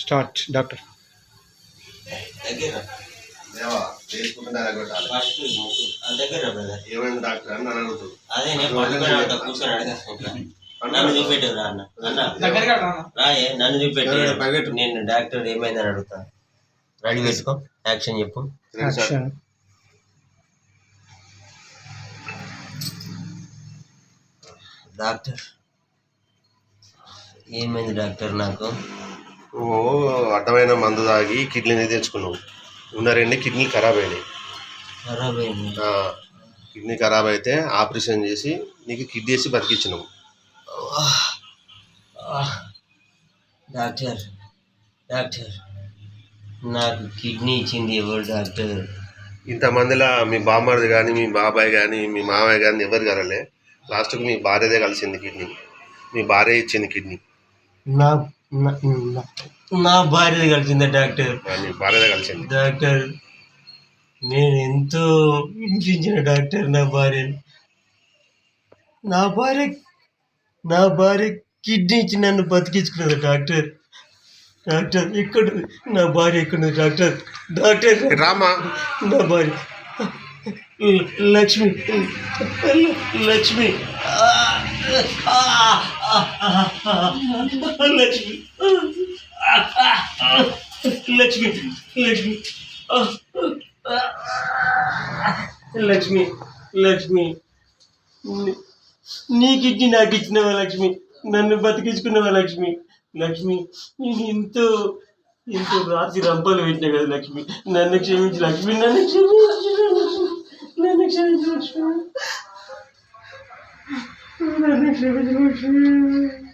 Start doctor. ఏమైంది doctor అని అదే నన్ను అన్న. అన్న. రాయే నన్ను చూపెట్టే. నేను డాక్టర్ ఏమైందని అడుగుతా. రెడీ పెట్టుకో యాక్షన్ చెప్పు. డాక్టర్. ఏమైంది డాక్టర్ నాకు? నువ్వు అడ్డమైన మందు తాగి కిడ్నీని తెచ్చుకున్నావు ఉన్న రెండు కిడ్నీలు ఖరాబ్ అయినాయి. ఖరాబ్ అయింది. ఆ, కిడ్నీ ఖరాబ్ అయితే ఆపరేషన్ చేసి నీకు కిడ్నీ వేసి బతికించినావు డాక్టర్ డాక్టర్ నాకు కిడ్నీ ఇచ్చింది ఎవరు డాక్టర్? ఇంతమందిలా మీ బామ్మడిది కానీ మీ బాబాయ్ కానీ మీ మామయ్య కానీ ఎవరు కలలే? లాస్ట్కి మీ భార్యదే కలిసింది కిడ్నీ. మీ భార్య ఇచ్చింది కిడ్నీ. నా నా- భార్య కలిసిందా డాక్టర్? భార్యదే కలిసింది. డాక్టర్ నేను ఎంతో హింసించిన డాక్టర్ నా భార్యని నా భార్య నా భార్య కిడ్నీ ఇచ్చి నన్ను బతికించుకున్నది డాక్టర్. డాక్టర్ ఇక్కడ నా భార్య ఇక్కడ డాక్టర్. డాక్టర్ రామా? నా భార్య. లక్ష్మి లక్ష్మి. లక్ష్మి. లక్ష్మి లక్ష్మి. లక్ష్మి లక్ష్మి. నీ- నీ కిడ్నీ నాకు ఇచ్చినవా లక్ష్మి. నన్ను బతికించుకున్నవా లక్ష్మి. లక్ష్మి నేను ఎంతో ఎంతో రాత్రి రంపాలు పెట్టినా కదా లక్ష్మి. నన్ను క్షమించి లక్ష్మి నన్ను క్షమించు నన్ను క్షమించు లక్ష్మి. నన్ను క్షమించు లక్ష్మి. 那那不就是？